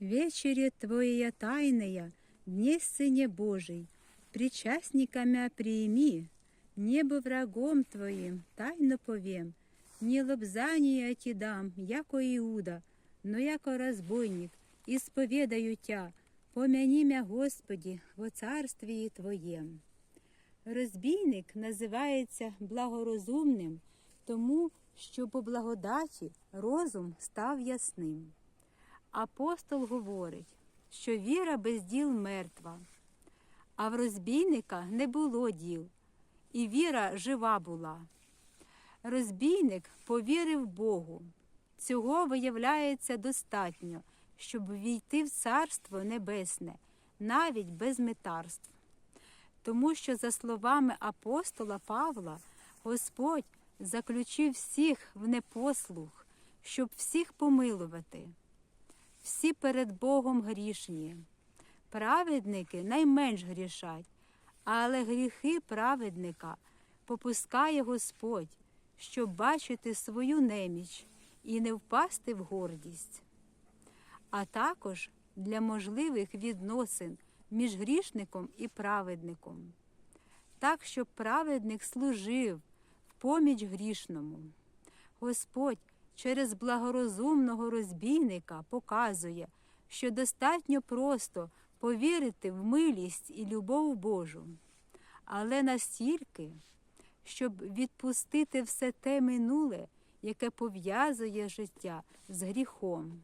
Вечере Твоя тайная, дне Сыне Божий, причастниками прими, небо врагом Твоим, тайно повем, не лобзание ти дам, яко Иуда, но яко разбойник, исповедаю Тя, помяни мя, Господі, во царстві Твоєм. Розбійник називається благорозумним, тому що по благодаті розум став ясним. Апостол говорить, що віра без діл мертва, а в розбійника не було діл, і віра жива була. Розбійник повірив Богу. Цього виявляється достатньо, щоб війти в Царство Небесне, навіть без метарств. Тому що, за словами апостола Павла, Господь заключив всіх в непослух, щоб всіх помилувати. Всі перед Богом грішні. Праведники найменш грішать, але гріхи праведника попускає Господь, щоб бачити свою неміч і не впасти в гордість. А також для можливих відносин між грішником і праведником, так, щоб праведник служив в поміч грішному. Господь через благорозумного розбійника показує, що достатньо просто повірити в милість і любов Божу, але настільки, щоб відпустити все те минуле, яке пов'язує життя з гріхом.